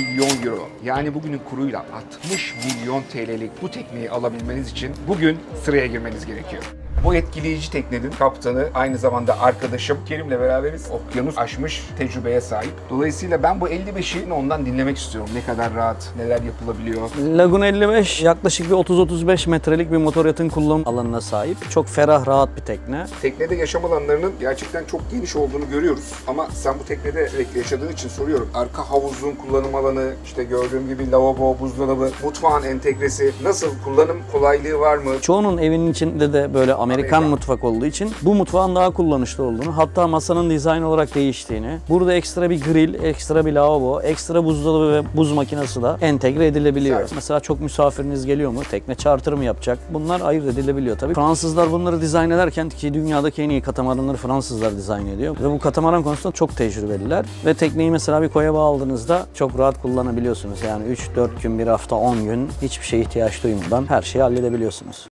milyon euro yani bugünün kuruyla 60 milyon TL'lik bu tekneyi alabilmeniz için bugün sıraya girmeniz gerekiyor. Bu etkileyici teknenin kaptanı aynı zamanda arkadaşım Kerim'le beraberiz. Okyanus aşmış tecrübeye sahip. Dolayısıyla ben bu 55'i ondan dinlemek istiyorum. Ne kadar rahat, neler yapılabiliyor. Lagun 55 yaklaşık bir 30-35 metrelik bir motor yatın kullanım alanına sahip. Çok ferah, rahat bir tekne. Teknede yaşam alanlarının gerçekten çok geniş olduğunu görüyoruz. Ama sen bu teknede sürekli yaşadığın için soruyorum. Arka havuzun kullanım alanı, işte gördüğüm gibi lavabo, buzdolabı, mutfağın entegresi nasıl? Kullanım kolaylığı var mı? Çoğunun evinin içinde de böyle Amerikan Amerikan. mutfak olduğu için bu mutfağın daha kullanışlı olduğunu, hatta masanın dizayn olarak değiştiğini, burada ekstra bir grill, ekstra bir lavabo, ekstra buzdolabı ve buz makinesi de entegre edilebiliyor. Güzel. Mesela çok misafiriniz geliyor mu? Tekne charter mı yapacak? Bunlar ayırt edilebiliyor tabii. Fransızlar bunları dizayn ederken ki dünyadaki en iyi katamaranları Fransızlar dizayn ediyor. Ve bu katamaran konusunda çok tecrübeliler. Ve tekneyi mesela bir koya bağladığınızda çok rahat kullanabiliyorsunuz. Yani 3-4 gün, bir hafta, 10 gün hiçbir şeye ihtiyaç duymadan her şeyi halledebiliyorsunuz.